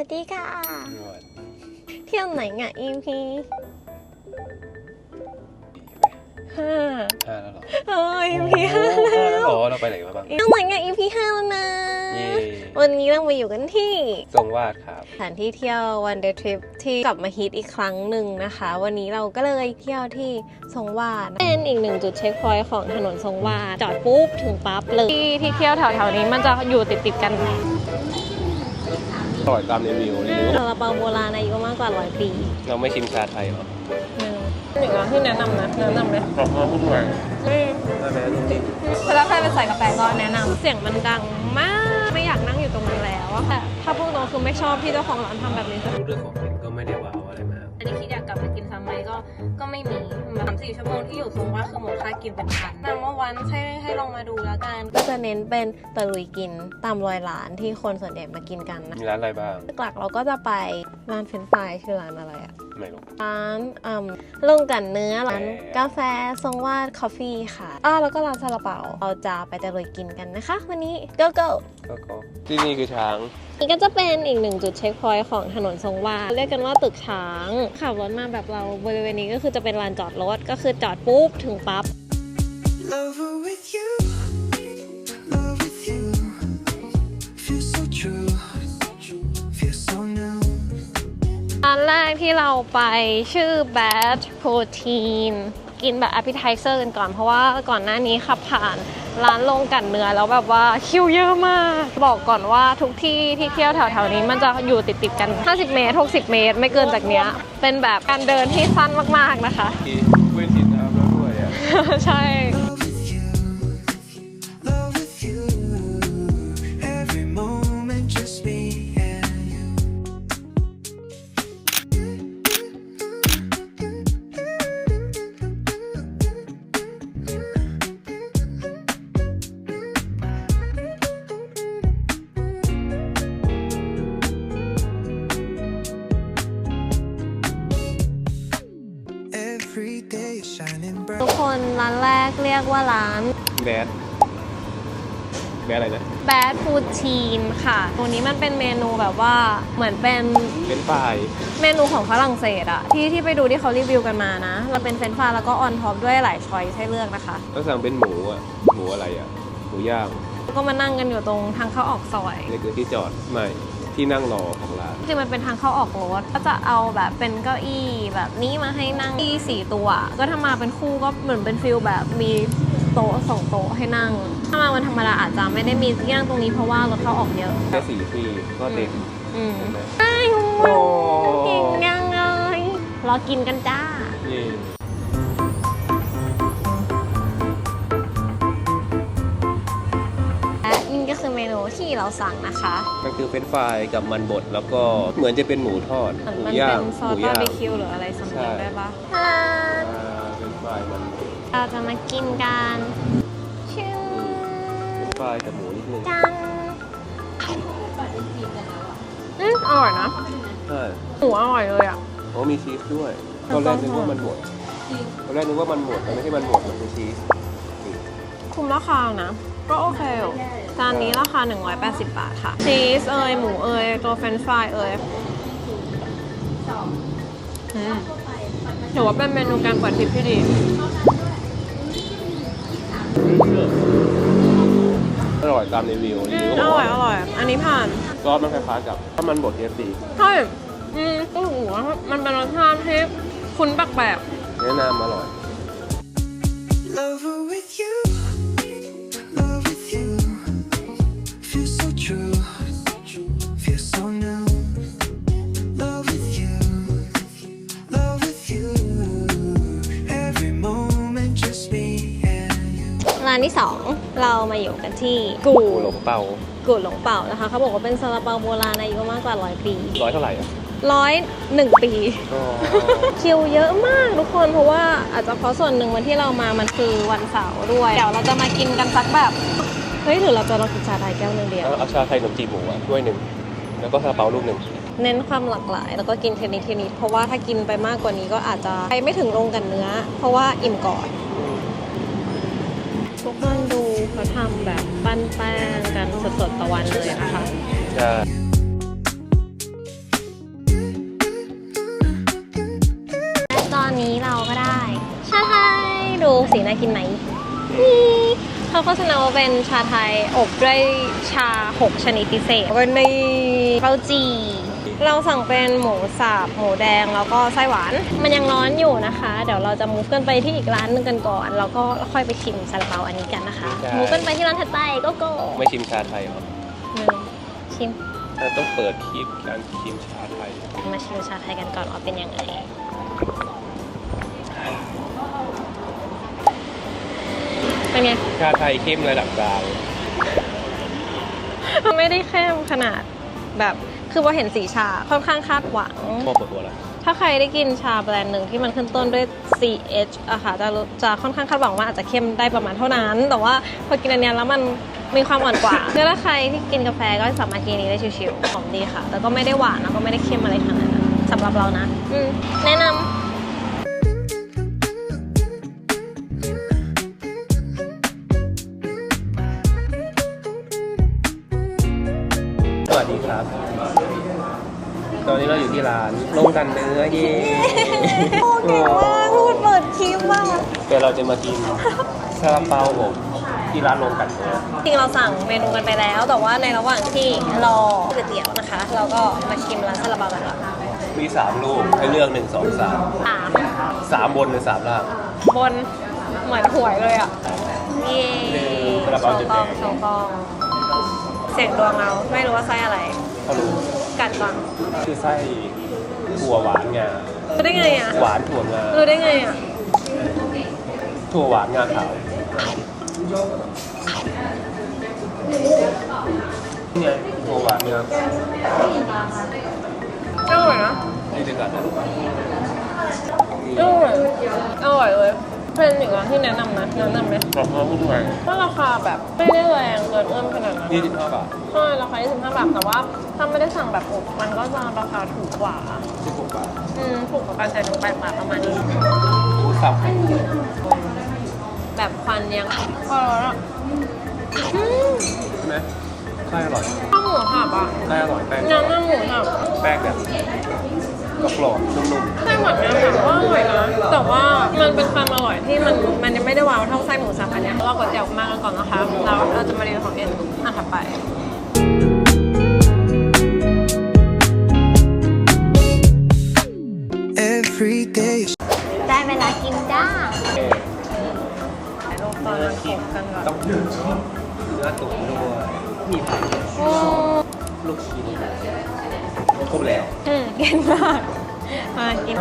วัสดีค่ะ เที่ยวไหนอะ EP ห้าห้าแล้วเหรอเอ้ย EP ห้าโอ้แล้ห้าแล้ววเหรอเราไปไหนมาบ้างเที่ยวไหนอะ EP ห้าแล้วนะ เย่วันนี้เรามาอยู่กันที่ทรงวาดครับ สถานที่เที่ยววันเดย์ทริปที่กลับมาฮิตอีกครั้งหนึ่งนะคะ วันนี้เราก็เลยเที่ยวที่ทรงวาด เป็นอีกหนึ่งจุดเช็คพอยต์ของถนนทรงวาด จอดปุ๊บถึงปั๊บเลยที่ที่เที่ยวแถวๆนี้มันจะอยู่ติดติดๆกัน อร่อยตามรีวิวรีวิวซาลาเปาโบราณอายุมากกว่าร้อยปี เราไม่ชิมชาไทยเหรอหนึ่งร้านที่แนะนำนะแนะนำเลยขอบคุณด้วยไม่มาแม่จริงเวลาใครไปใส่กาแฟก็แนะนำเสียงมันดังมาก ไม่อยากนั่งอยู่ตรงนั้นแล้วอะแต่ถ้าพูดตรงคือไม่ชอบที่เจ้าของร้านทำแบบนี้รู้เรื่องของกินก็ไม่ได้ว้าวอะไรมากอันนี้คิดอยากกลับไปกินซ้ำไหมก็ก็ไม่มี สามสี่ชั่วโมงที่อยู่ทรงว่าคือหมดค่ากินเป็นพันนำว่าวันให้ให้ลองมาดูแล้วกัน ก็จะเน้นเป็นตะลุยกินตามรอยร้านที่คนส่วนใหญ่มากินกันนะมีร้านอะไรบ้าง หลักๆเราก็จะไปร้านเฟรนช์ฟรายชื่อร้านอะไรอะไม่รู้ร้านอืมลงกันเนื้อร้านกาแฟทรงวาดคอฟฟี่ค่ะอ้าวแล้วก็ร้านซาลาเปาเราจะไปตะลุยกินกันนะคะ วันนี้ go go ก็ก็ที่นี่คือช้าง นี่ก็จะเป็นอีกหนึ่งจุดเช็คพอยต์ของถนนทรงวาดเรียกกันว่าตึกช้างขับรถมาแบบเราบริเวณนี้ก็คือจะเป็นลานจอดรถ ก็คือจอดปุ๊บถึงปั๊บ Lover with you, love with you. Feel so true, feel so new. ร้านแรกที่เราไปชื่อ Bad Protein กินแบบ appetizer กันก่อนเพราะว่าก่อนหน้านี้ขับผ่าน ร้านลงกันเนื้อแล้วแบบว่าคิวเยอะมาก บอกก่อนว่าทุกที่ที่เที่ยวแถวๆนี้มันจะอยู่ติดติดๆกัน 50 เมตร 60 เมตร ไม่เกินจากเนี้ย เป็นแบบการเดินที่สั้นมากๆนะคะที่เว้นสินน้ำแล้วด้วยอะ ใช่ ร้านแรกเรียกว่าร้านแบดแบดอะไรนะ Bad Poutine ค่ะ ตัวนี้มันเป็นเมนูแบบว่าเหมือนเป็นเป็นฝ่ายเมนูของฝรั่งเศสอะที่ที่ไปดูที่เขารีวิวกันมานะ เราเป็นเฟรนช์ฟรายแล้วก็ออนท็อปด้วยหลายช้อยให้เลือกนะคะแล้วสั่งเป็นหมูอะหมูอะไรอะหมูย่างก็มานั่งกันอยู่ตรงทางเข้าออกซอยนี่คือที่จอดไม่ ที่นั่งรอของร้าน จริงๆมันเป็นทางเข้าออกรถก็จะเอาแบบเป็นเก้าอี้แบบนี้มาให้นั่งที่สี่ตัว ก็ถ้ามาเป็นคู่ก็เหมือนเป็นฟิลแบบมีโต๊ะสองโต๊ะให้นั่ง ถ้ามาวันธรรมดาอาจจะไม่ได้มีที่นั่งตรงนี้เพราะว่ารถเข้าออกเยอะแค่สี่ที่ก็เต็มอืมใช่ไหมไอ้โหโอ้เก่งยังเลยรอกินกันจ้าเเมนูที่เราสั่งนะคะ มันคือเฟรนช์ฟรายกับมันบดแล้วก็เหมือนจะเป็นหมูทอดเหมือนหมูมันย่าเป็งนซอหสมูบาย่าร์ง บีคิวหรืออะไรสัมใช่ผัสได้ปะอ่าเฟรนช์ฟรายมันเราจะมากินกันชื่อเฟรนช์ฟรายกับหมูนิดนึงจังอืมอร่อยนะใช่หมูอร่อยเลยอะ โอ้มีชีสด้วยตอนแรกนึกว่ามันหมดตอนแรกนึกว่ามันหมดแต่ไม่ใช่มันหมดมันคือชีสนี่ คุ้มราคานะ ก็โอเคอยู่ จานนี้ราคา 180 บาทค่ะ ชีสเอยหมูเอยตัวเฟรนช์ฟรายเอยอืมถือว่าเป็นเมนูการเปิดทริปที่ดี อร่อยตามรีวิวรีอืวิมวอร่อยอร่อย อันนี้ผ่าน ซอสมันคล้ายๆกับถ้ามันบดเอฟดีใช่อืมก็ถือว่ามันเป็นรสชาติที่คุ้นแปลกแนะนำอร่อย Lover with you, love ที่สองเรามาอยู่กันที่กูกูหลงเป่ากูหลงเป่านะคะเขาบอกว่าเป็นซาลาเปาโบราณอายุมากกว่าร้อยปีร้อยเท่าไหร่อะร้อยหนึ่งปีอ๋อคิวเยอะมากทุกคนเพราะว่าอาจจะเพราะส่วนหนึ่งวันที่เรามามันคือวันเสาร์ด้วย เดี๋ยวเราจะมากินกันสักแบบ เฮ้ยหรือเราจะลองกินชาไทยแก้วหนึ่งเดียวเอาชาไทยขนมจีบหมูอะด้วยหนึ่งแล้วก็ซาลาเปาลูกหนึ่งเน้นความหลากหลาย แล้วก็กินเทนิดเทนิดเพราะว่าถ้ากินไปมากกว่านี้ก็อาจจะไปไม่ถึงลงกันเนื้อ เพราะว่าอิ่มก่อน ทุกท่านดูเขาทำแบบปั้นแป้งกันสดๆตะวันเลยนะคะตอนนี้เราก็ได้ ชาไทย ดูสีน่ากินไหมเขาโฆษณาว่าเป็นชาไทยอบด้วยชา 6 ชนิดพิเศษเป็นในเต้าจี่ เราสั่งเป็นหมูสับหมูแดงแล้วก็ไส้หวาน มันยังร้อนอยู่นะคะ เดี๋ยวเราจะมูฟกันไปที่อีกร้านหนึงกันก่อน แล้วก็ค่อยไปชิมซาลาเปาอันนี้กันนะคะใช่ มูฟกันไปที่ร้านถัดไปก็โก้ไม่ชิมชาไทยเหรอหนึ่งชิมเราต้องเปิดคลิปการชิมชาไทย มาชิมชาไทยกันก่อนว่าเป็นยังไงเป็นไง ชาไทยเข้มระดับกลางไม่ได้เข้มขนาดแบบ คือพอเห็นสีชาค่อนข้างคาดหวังพอเปิดตัวแล้วถ้าใครได้กินชาแบรนด์หนึ่งที่มันขึ้นต้นด้วย CH อะค่ะจะรู้จะค่อนข้างคาดหวังว่าอาจจะเข้มได้ประมาณเท่านั้น แต่ว่าพอกินอันเนี้ยแล้วมันมีความอ่อนกว่าคือถ้าใครที่กินกาแฟก็สามารถกินอันนี้ได้ชิวๆหอมดีค่ะ แต่ก็ไม่ได้หวานแล้วก็ไม่ได้เข้มอะไรขนาดนั้นสำหรับเรานะอืมแนะนำ สวัสดีครับ ตอนนี้เราอยู่ที่ร้านลงกันเนื้อเย่เก่งมากพูดเปิดคลิปมากเดี๋ยวเราจะมากินซาลาเปาผมที่ร้านลงกันเนื้อจริงเราสั่งเมนูกันไปแล้ว แต่ว่าในระหว่างที่รอก๋วยเตี๋ยวนะคะ เราก็มาชิมร้านซาลาเปากันก่อนมีสามลูกให้เลือกหนึ่งสองสามสามสามบนหรือสามล่างบนเหมือนหวยเลยอะเย่หนึ่งซาลาโชเปาว์จุดกล้แดองงโชว์กล้องเสียงดวงเราไม่รู้ว่าไส้อะไรเขารู้ กัดก่อนคือไส้ถั่วหวานงารู้ได้ไงอะหวานถั่วงารู้ได้ไงอะถั่วหวานงาขาวนี่ไงถั่วหวานงาอร่อยนะนี่เป็นกันนะอร่อยอร่อยเลย เป็นอีกร้านที่แนะนำนะแนะนำไหมกรอบนอกนุ่มในว่าราคาแบบไม่ได้แรงเกินเอื้อมขนาดนั้นยี่สิบห้าบาทใช่ราคา25 บาท แต่ว่าถ้าไม่ได้สั่งแบบอบมันก็จะราคาถูกกว่า สิบหกบาทอืมถูกกว่าการจ่ายหนึ่งแปดบาทประมาณนี้ หมูสับไข่แบบควันยังพอแล้วอะอืมใช่ไหมไส้อร่อยข้าวหมูหับอะไส้อร่อยแป้งน้ำน้ำหมูหับแป้งแบบกรอบๆนุ่มไส้หวานน้ำแบบว่าอร่อยนะแต่ว่ามันเป็นความอร่ อยที่มันมันยังไม่ได้ว้าวเท่าไส้หมูสับอันเนี้ยเราก๋วยเตี๋ยวมากกันก่อนนะคะแล้วเราจะมาเรียนของเอ็นอันถัดไป Every day ได้เวลากินจ้าๆเออถ่ายรูปตอนนั้นผมกันก่อนต้องเนื้อตุ๋นด้วยมีผักโอ้ลูกชิ้นครบแล้วอืมเก่งมากมากิน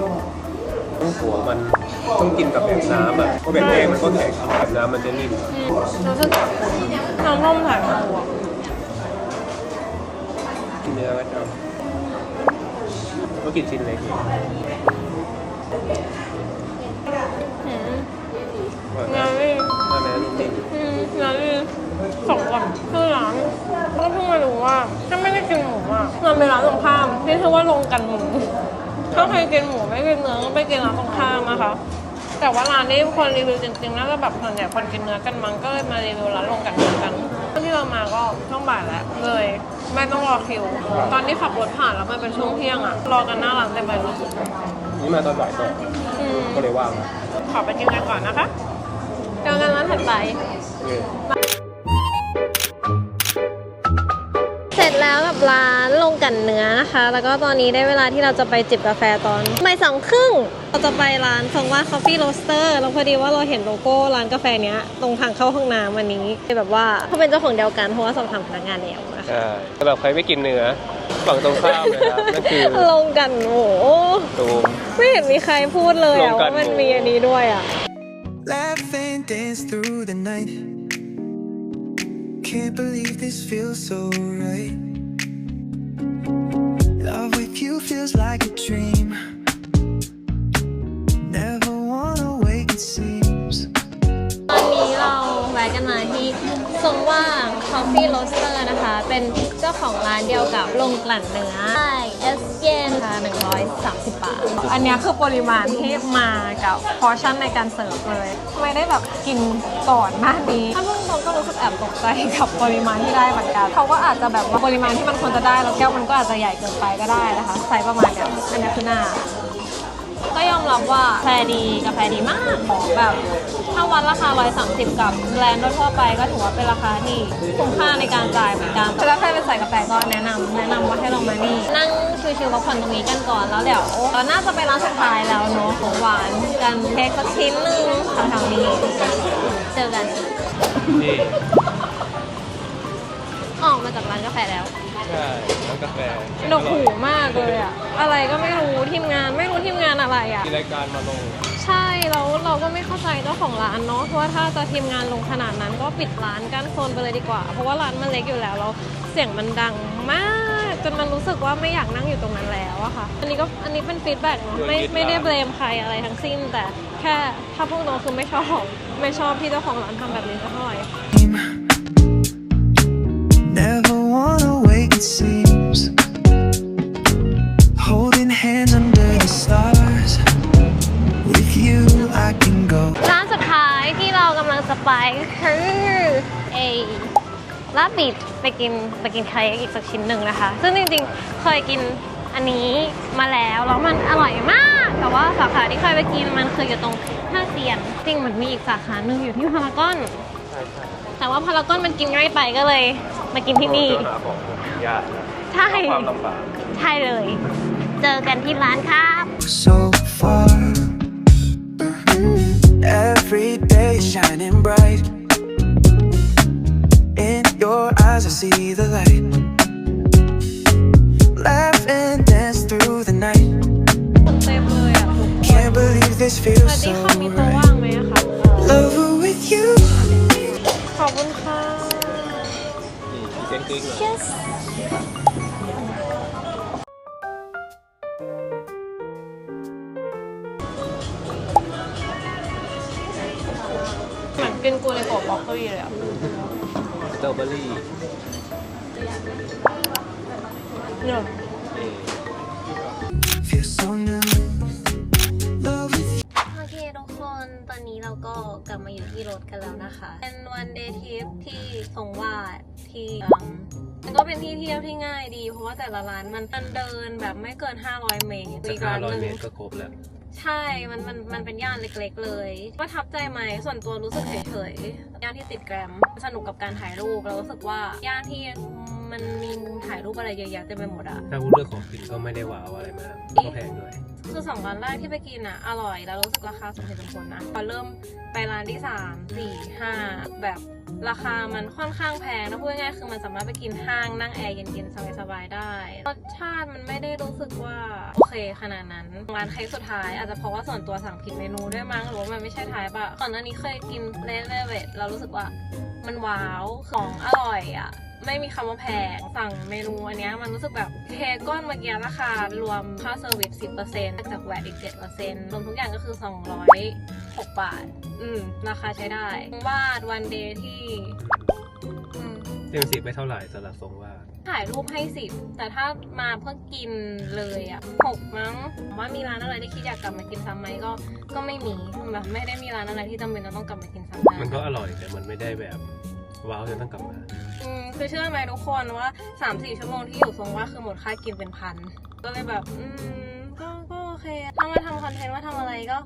ต้องหัวมันต้องกินกับแบบน้ำอะเพราะแบบแห้งมันก็แข็งแบบน้ำมันจะนิ่มอืมรู้สึกน้ำร่มถ่ายมาหัวกินเนื้อก็ชอบก็กินชิ้นเล็กเองอืมว่างานนี่ถ้าแม้นุ่มนิ่มอืมงานนี่สองวันคือร้านก็เพิ่งมารู้ว่าถ้าไม่ได้กินหมูอะมันเป็นร้านตรงข้ามที่ชื่อว่าลงกันหมู ถ้าใครกินหมูไม่กินเนื้อก็ไปกินร้านตรงข้ามนะคะ แต่ว่าร้านนี้คนรีวิวจริงๆน่าจะแบบส่วนใหญ่คนกินเนื้อกันมั้งก็เลยมารีวิวร้านลงกันเหมือนกันที่เรามาก็ช่วงบ่ายแล้วเลย ไม่ต้องรอคิว ตอนที่ขับรถผ่านแล้วมันเป็นช่วงเที่ยงอะรอกันหน้าร้านเต็มไปหมดนี่มาตอนบ่ายก่อนอืมก็เลยว่างนะขอไปกินกันก่อนนะคะเจอกันร้านถัดไป เออ เสร็จแล้วกับร้านลง กันเนื้อนะคะ แล้วก็ตอนนี้ได้เวลาที่เราจะไปจิบกาแฟตอนบ่ายสองครึ่ง เราจะไปร้านฟองว่าคอฟฟี่โรสเตอร์แล้วพอดีว่าเราเห็นโลโก้ร้านกาแฟเนี้ยตรงทางเข้าห้องน้ำวันนี้แบบว่าเขาเป็นเจ้าของเดียวกันเพราะว่าสอบถามพนักงานแล้วนะคะใช่สำหรับใครไม่กินเนื้อฝั่งตรงข้ามนะครับนั่นคือลงกันโอ้โหตูมไม่เห็นมีใครพูดเลยลอะงกันว่ามันหมูมีอันนี้ด้วยอะ laugh and dance through the night. Can't believe this feels so right. Love with you feels like a dream. Never wanna wake, it seems. ตอนนี้เราแวะกันมาที่ทรงว่า Coffee Roaster นะคะ เป็นเจ้าของร้านเดียวกับโรงกลั่นเนื้อใช่เอสเยนค่ะ130 บาท อันเนี้ยคือปริมาณที่มากับพอชั่นในการเสิร์ฟเลยไม่ได้แบบกินก่อนหน้านี้ถ้าพูดตรงก็รู้สึกแอบตกใจกับปริมาณที่ได้เหมือนกันเขาก็อาจจะแบบว่าปริมาณที่มันควรจะได้แล้วแก้วมันก็อาจจะใหญ่เกินไปก็ได้นะคะไซส์ประมาณเนี้ยอันนี้คือหน้าก็ยอมรับว่าแฟร์ดีกาแฟดีมากของแบบ ถ้าวัดราคา 130 กับแบรนด์ทั่วๆไปก็ถือว่าเป็นราคาที่คุ้มค่าในการจ่ายเหมือนกันแต่ถ้าใครเป็นสายกาแฟก็แนะนำแนะนำว่าให้ลองมานี่ นั่งชิวๆพักผ่อนตรงนี้กันก่อนแล้วเดี๋ยวเราน่าจะไปร้านสุดท้ายแล้วเนาะของหวานกันเค้กสักชิ้นหนึ่งแถวๆนี้เจอกันนี่ออกมาจากร้านกาแฟแล้วใช่ร้านกาแฟดกหูมากเลยอะอะไรก็ไม่รู้ทีมงานไม่รู้ทีมงานอะไรอะมีรายการมาลง ใช่แล้วเราก็ไม่เข้าใจเจ้าของร้านเนาะเพราะว่าถ้าจะทีมงานลงขนาดนั้นก็ปิดร้านกั้นโซนไปเลยดีกว่า เพราะว่าร้านมันเล็กอยู่แล้วแล้วเสียงมันดังมากจนมันรู้สึกว่าไม่อยากนั่งอยู่ตรงนั้นแล้วอะค่ะ อันนี้ก็อันนี้เป็นฟีดแบ็กเนาะไม่ไม่ได้เบลมใครอะไรทั้งสิ้น แต่แค่ถ้าพูดตรงคือไม่ชอบไม่ชอบที่เจ้าของร้านทำแบบนี้สักเท่าไหร่ Never wanna wake it seems. ไปคือเอลาบิดไปกินไปกินเค้กอีกสักชิ้นหนึ่งนะคะ ซึ่งจริงๆ เคยกินอันนี้มาแล้วแล้วมันอร่อยมาก แต่ว่าสาขาที่เคยไปกินมันคืออยู่ตรงห้างเซียน จริงมันมีอีกสาขาหนึ่งอยู่ที่พารากอนแต่ว่าพารากอนมันกินง่ายไปก็เลย มากินที่นี่เจอหาของยากนะใช่ความลำบากใช่เลย เจอกันที่ร้านครับ so far. Every day shining bright. In your eyes, I see the light. Laugh and dance through the night. เต็มเลยอ่ะ Can't believe this ส feels วัสดี so ค่ะมีโต๊ะ right. ว่างไหมอะคะ Lover with you. ขอบคุณค่ะ นี่พรีเซนต์กิ๊กเลย yes อกเกอรี่เลยอะสตรอเบอรี่เนี่ยนี่ Feels so new. Love with you. โอเคทุกคนตอนนี้เราก็กลับมาอยู่ที่รถกันแล้วนะคะ เป็นวันเดย์ทริปที่ทรงวาด ที่อืมมันก็เป็นที่เที่ยวที่ง่ายดี เพราะว่าแต่ละร้านมันเดินแบบไม่เกิน 500 เมตรสักอีกห้าร้านร้อหยนึ่งเมตรก็ครบแล้วใช่ มัน มัน มันเป็นย่านเล็กๆ เลยประทับใจไหม ส่วนตัวรู้สึกเฉยๆ ย่านที่ติดแกรม สนุกกับการถ่ายรูป เรารู้สึกว่า ย่านที่มันมีมุมถ่ายรูปอะไรเยอะแยะเต็มไปหมดอะถ้าพูดเรื่องของกินก็ไม่ได้ว้าวอะไรมากก็แพงด้วย คือสองร้านแรกที่ไปกินอะอร่อย แล้วรู้สึกราคาสมเหตุสมผลนะ พอเริ่มไปร้านที่สามสี่ห้าแบบ ราคามันค่อนข้างแพงนะพูดง่ายๆคือมันสามารถไปกินห้างนั่งแอร์เย็นๆสบายๆได้รสชาติมันไม่ได้รู้สึกว่าโอเคขนาดนั้นร้านเค้กสุดท้ายอาจจะเพราะว่าส่วนตัวสั่งผิดเมนูด้วยมั้งหรือว่ามันไม่ใช่ท้ายปะก่อนหน้านี้เคยกินเลเวเวตเรารู้สึกว่ามันว้าวของอร่อยอะไม่มีคำว่าแพงสั่งเมนูอันนี้มันรู้สึกแบบเค้กก้อนเมื่อกี้ราคารวมค่าเซอร์วิส 10%จากแวดอีก 7%รวมทุกอย่างก็คือ 206 บาท อืม ราคาใช้ได้วาดวันเดย์ที่อืมเต็มสิบไปเท่าไหร่สำหรับทรงว่าดถ่ายรูปให้สิบแต่ถ้ามาเพื่อกินเลยอะหกมั้งว่ามีร้านอะไรที่คิดอยากกลับมากินซ้ำไหมก็ก็ไม่มีแบบไม่ได้มีร้านอะไรที่จำเป็นจะต้องกลับมากินซ้ำมันก็อร่อยแต่มันไม่ได้แบบว้าวจนต้องกลับมา อืมคือเชื่อไหมทุกคนว่า3ามสี่ชั่วโมงที่อยู่ทรงว่าคือหมดค่ากินเป็นพันก็เลยแบบ อืมก็ก็โอ เคถ้ามาทำคอนเทนต์ว่าทำอะไรก็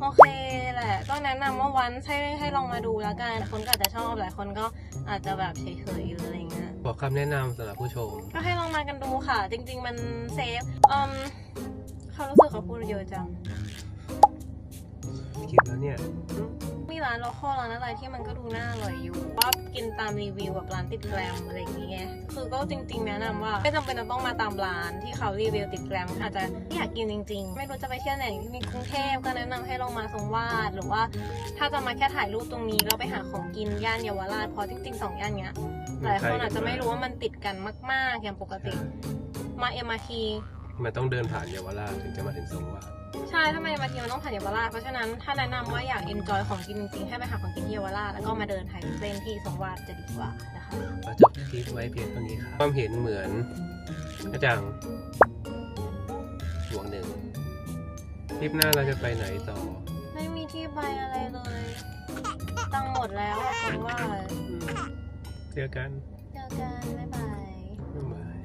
โอเคแหละ ก็แนะนำว่าวันให้ให้ลองมาดูแล้วกัน คนก็อาจจะชอบหลายคนก็อาจจะแบบเฉยๆอยู่อะไรเงี้ยบอกคำแนะนำสำหรับผู้ชม ก็ให้ลองมากันดูค่ะ จริง ๆ มันเซฟอืมเขารู้สึกเขาพูดเยอะจัง คลิปแล้วเนี่ยมีร้านโลคอลร้านอะไรที่มันก็ดูน่าอร่อยอยู่ว่ากินตามรีวิวแบบร้านติดแกรมอะไรอย่างเงี้ยคือก็จริงๆแนะนำว่าไม่จำเป็นจะต้องมาตามร้านที่เขารีวิวติดแกรมอาจจะอยากกินจริง ๆ ไม่รู้จะไปเที่ยวไหนที่มีกรุงเทพก็แนะนำให้ลองมาทรงวาดหรือว่า ถ้าจะมาแค่ถ่ายรูปตรงนี้แล้วไปหาของกินย่านเยาวราชเพราะจริงๆสองย่านเนี้ยหลายคนอาจจะไม่รู้ว่ามันติดกันมาก ๆ อย่างปกติ มา MRT มั นต้องเดินผ่านเยาวราชถึงจะมาถึงทรงวาดใช่ถ้ามามาทีมันต้องผ่านเยาวราชเพราะฉะนั้นถ้าแนะนำว่าอยากเอนจอยของกินจริงๆให้ไปหาของกินที่เยาวราชแล้วก็มาเดินถ่ายเล่นที่ทรงวาดจะดีกว่านะคะก็จบคลิปไว้เพียงเท่านี้ครับความเห็นเหมือนกระจังบวกหนึ่งคลิปหน้าเราจะไปไหนต่อ ไม่มีที่ไปอะไรเลย ตังค์หมดแล้วอะคนว่าเจอกันเจอกันบ๊ายบาย บ๊ายบาย